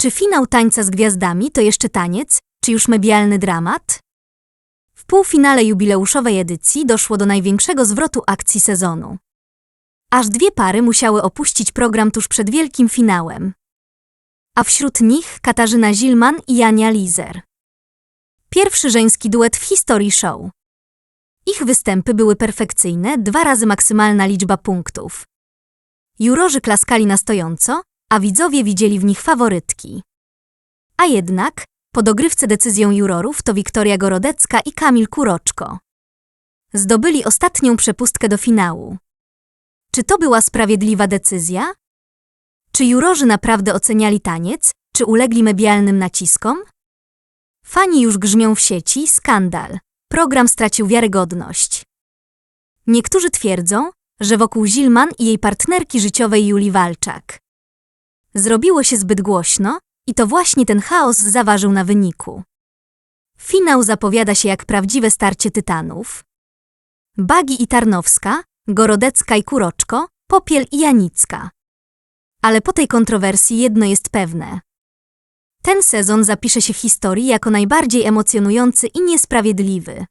Czy finał tańca z gwiazdami to jeszcze taniec, czy już medialny dramat? W półfinale jubileuszowej edycji doszło do największego zwrotu akcji sezonu. Aż dwie pary musiały opuścić program tuż przed wielkim finałem. A wśród nich Katarzyna Zilman i Jania Lizer. Pierwszy żeński duet w historii show. Ich występy były perfekcyjne, dwa razy maksymalna liczba punktów. Jurorzy klaskali na stojąco, a widzowie widzieli w nich faworytki. A jednak, po dogrywce decyzją jurorów to Wiktoria Gorodecka i Kamil Kuroczko. Zdobyli ostatnią przepustkę do finału. Czy to była sprawiedliwa decyzja? Czy jurorzy naprawdę oceniali taniec, czy ulegli medialnym naciskom? Fani już grzmią w sieci, skandal. Program stracił wiarygodność. Niektórzy twierdzą, że wokół Zilman i jej partnerki życiowej Julii Walczak. Zrobiło się zbyt głośno i to właśnie ten chaos zaważył na wyniku. Finał zapowiada się jak prawdziwe starcie tytanów. Bagi i Tarnowska, Gorodecka i Kuroczko, Popiel i Janicka. Ale po tej kontrowersji jedno jest pewne. Ten sezon zapisze się w historii jako najbardziej emocjonujący i niesprawiedliwy.